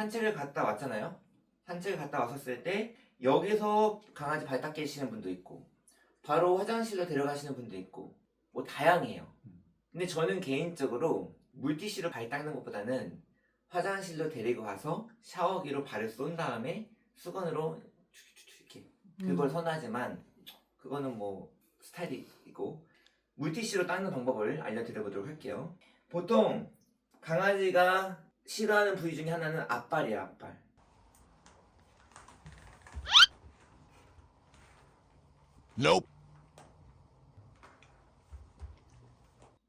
산책을 갔다 왔잖아요. 산책을 갔다 왔었을 때 여기서 강아지 발 닦이시는 분도 있고 바로 화장실로 데려가시는 분도 있고 뭐 다양해요. 근데 저는 개인적으로 물티슈로 발 닦는 것보다는 화장실로 데리고 가서 샤워기로 발을 쏜 다음에 수건으로 이렇게 그걸 음. 선호하지만 그거는 뭐 스타일이고 물티슈로 닦는 방법을 알려드려보도록 할게요. 보통 강아지가 싫어하는 부위 중에 하나는 앞발이에요, 앞발. Nope.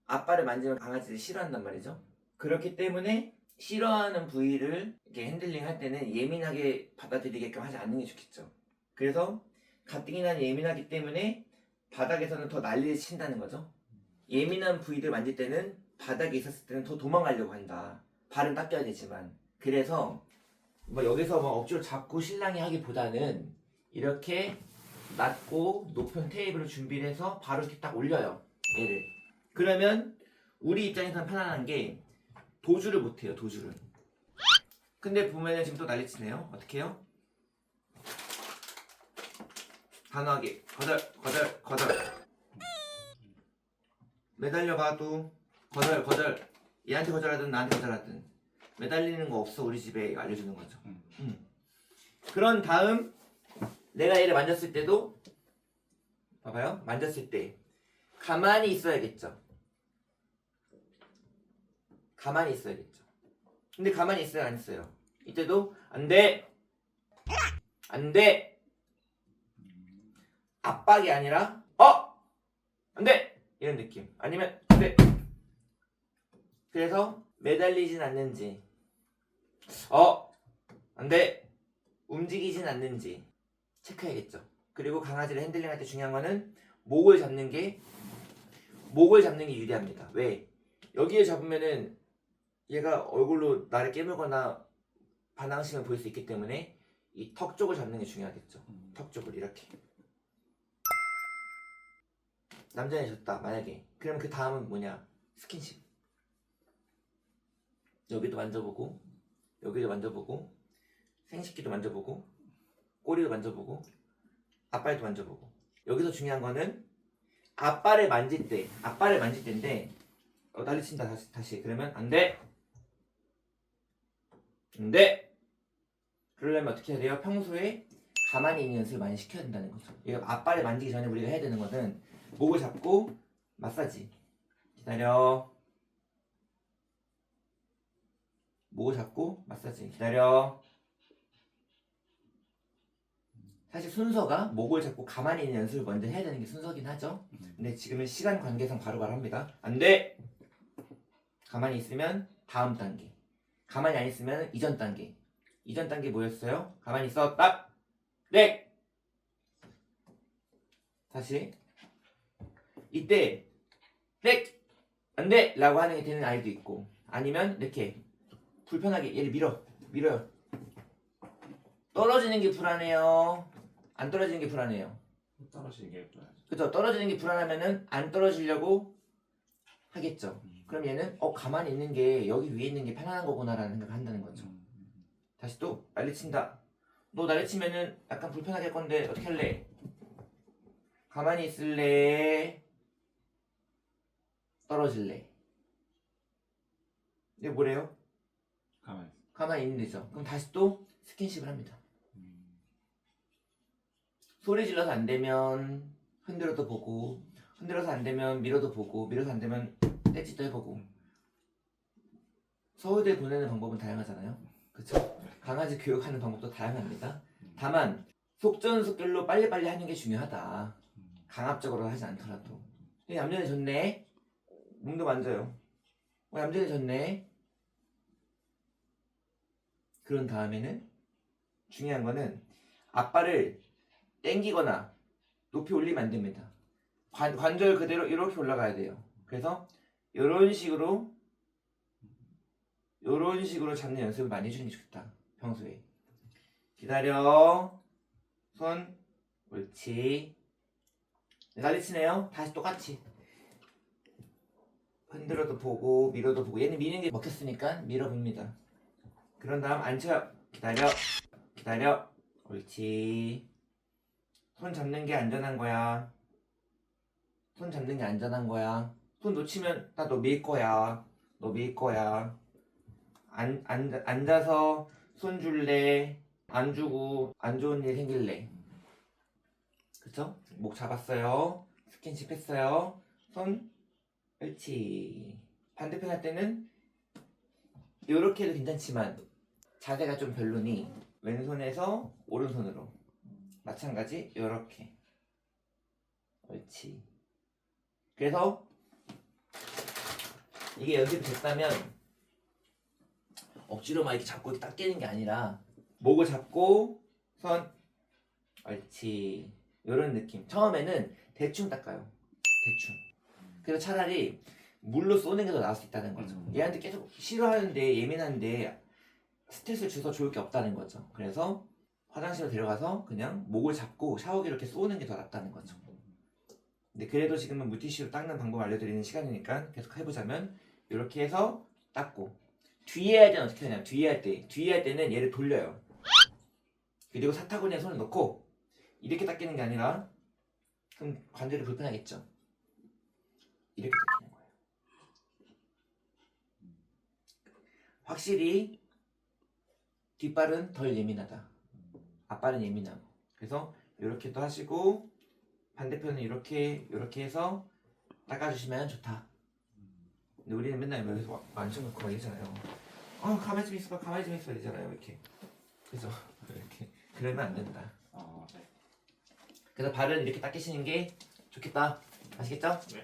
앞발을 만지면 강아지들이 싫어한단 말이죠. 그렇기 때문에 싫어하는 부위를 이렇게 핸들링 할 때는 예민하게 받아들이게끔 하지 않는 게 좋겠죠. 그래서 가뜩이나 예민하기 때문에 바닥에서는 더 난리를 친다는 거죠. 예민한 부위를 만질 때는 바닥에 있었을 때는 더 도망가려고 한다. 발은 닦여야 되지만. 그래서 뭐 여기서 뭐 억지로 잡고 신랑이 하기보다는 이렇게 낮고 높은 테이블을 준비를 해서 바로 이렇게 딱 올려요. 얘를. 그러면 우리 입장에서는 편안한 게 도주를 못해요 도주를 근데 보면은 지금 또 난리치네요 어떻게 해요? 단호하게 거절 거절 거절 매달려 봐도 거절 거절 얘한테 거절하든 나한테 거절하든 매달리는 거 없어 우리 집에 알려주는 거죠 음. 음. 그런 다음 내가 얘를 만졌을 때도 봐봐요 만졌을 때 가만히 있어야겠죠. 가만히 있어야겠죠. 근데 가만히 있어요, 안 있어요? 이때도 안 돼, 안 돼. 압박이 아니라 어, 안돼 이런 느낌. 아니면 안 돼. 그래서 매달리진 않는지, 어, 안 돼. 움직이진 않는지 체크해야겠죠. 그리고 강아지를 핸들링할 때 중요한 거는 목을 잡는 게 목을 잡는 게 유리합니다. 왜? 여기에 잡으면은 얘가 얼굴로 나를 깨물거나 반항심을 보일 수 있기 때문에 이 턱 쪽을 잡는 게 중요하겠죠. 턱 쪽을 이렇게. 남자애 졌다 만약에 그럼 그 다음은 뭐냐 스킨십 여기도 만져보고 여기도 만져보고 생식기도 만져보고 꼬리도 만져보고 앞발도 만져보고 여기서 중요한 거는 앞발을 만질 때, 앞발을 만질 때인데, 어, 난리 친다, 다시, 다시. 그러면, 안 돼! 안 돼! 그러려면 어떻게 해야 돼요? 평소에 가만히 있는 연습을 많이 시켜야 된다는 거죠. 이 앞발을 만지기 전에 우리가 해야 되는 것은, 목을 잡고, 마사지. 기다려. 목을 잡고, 마사지. 기다려. 사실 순서가 목을 잡고 가만히 있는 연습을 먼저 해야 되는 게 순서긴 하죠. 근데 지금은 시간 관계상 바로바로 합니다. 안 돼! 가만히 있으면 다음 단계. 가만히 안 있으면 이전 단계. 이전 단계 뭐였어요? 가만히 있어. 딱! 네! 다시. 이때, 네! 안 돼! 라고 하는 게 되는 아이도 있고. 아니면 이렇게 불편하게 얘를 밀어. 밀어요. 떨어지는 게 불안해요. 안 떨어지는 게 불안해요. 떨어지는 게 예뻐야지. 그죠? 떨어지는 게 불안하면은 안 떨어지려고 하겠죠. 그럼 얘는 어 가만히 있는 게 여기 위에 있는 게 편안한 거구나라는 생각을 한다는 거죠. 다시 또 난리 친다. 너 난리 치면은 약간 불편하게 할 건데 어떻게 할래? 가만히 있을래? 떨어질래? 이게 뭐래요? 가만히. 있어. 가만히 있는 데죠. 그럼 다시 또 스킨십을 합니다. 음. 소리 질러서 안 되면 흔들어도 보고 흔들어서 안 되면 밀어도 보고 밀어서 안 되면 떼짓도 해보고 서울대 보내는 방법은 다양하잖아요 그쵸? 강아지 교육하는 방법도 다양합니다 다만 속전속결로 빨리빨리 하는 게 중요하다 음. 강압적으로 하지 않더라도 이 얌전히 졌네 몸도 만져요 어, 얌전히 졌네 그런 다음에는 중요한 거는 앞발을 땡기거나 높이 올리면 안 됩니다. 관, 관절 그대로 이렇게 올라가야 돼요. 그래서 이런 식으로 이런 식으로 잡는 연습을 많이 해주는 게 좋다. 평소에 기다려 손 옳지 난리치네요. 다시 똑같이 흔들어도 보고 밀어도 보고 얘는 미는 게 먹혔으니까 밀어봅니다. 그런 다음 앉혀요. 기다려. 기다려. 옳지. 손 잡는 게 안전한 거야. 손 잡는 게 안전한 거야. 손 놓치면 나 너 밀 거야. 너 밀 거야. 안, 안, 앉아서 손 줄래? 안 주고 안 좋은 일 생길래. 그쵸? 목 잡았어요. 스킨십 했어요. 손, 옳지. 반대편 할 때는 이렇게 해도 괜찮지만 자세가 좀 별로니 왼손에서 오른손으로. 마찬가지 이렇게. 옳지. 그래서 이게 연습이 됐다면 억지로 막 이렇게 잡고 이렇게 딱 깨는 게 아니라 목을 잡고 손 옳지. 이런 느낌. 처음에는 대충 닦아요. 대충. 그래서 차라리 물로 쏘는 게 더 나을 수 있다는 거죠. 음. 얘한테 계속 싫어하는데 예민한데 스트레스를 줘서 좋을 게 없다는 거죠. 그래서 화장실로 데려가서 그냥 목을 잡고 샤워기 이렇게 쏘는 게 더 낫다는 거죠. 근데 그래도 지금은 물티슈로 닦는 방법 알려드리는 시간이니까 계속 해보자면 이렇게 해서 닦고 뒤에 할 때는 어떻게 하냐면 뒤에 할 때 뒤에 할 때는 얘를 돌려요. 그리고 사타구니에 손을 넣고 이렇게 닦이는 게 아니라 그럼 관절이 불편하겠죠. 이렇게 닦이는 거예요. 확실히 뒷발은 덜 예민하다. 앞발은 예민하고. 그래서 이렇게도 하시고 반대편은 이렇게 이렇게 해서 닦아주시면 좋다. 근데 우리는 맨날 여기서 막 만져놓고 막 이러잖아요. 아 가만히 좀 있어봐 가만히 좀 있어봐 이러잖아요 이렇게. 그래서 이렇게 그러면 안 된다. 어, 네. 그래서 발은 이렇게 닦이시는 게 좋겠다. 아시겠죠? 네.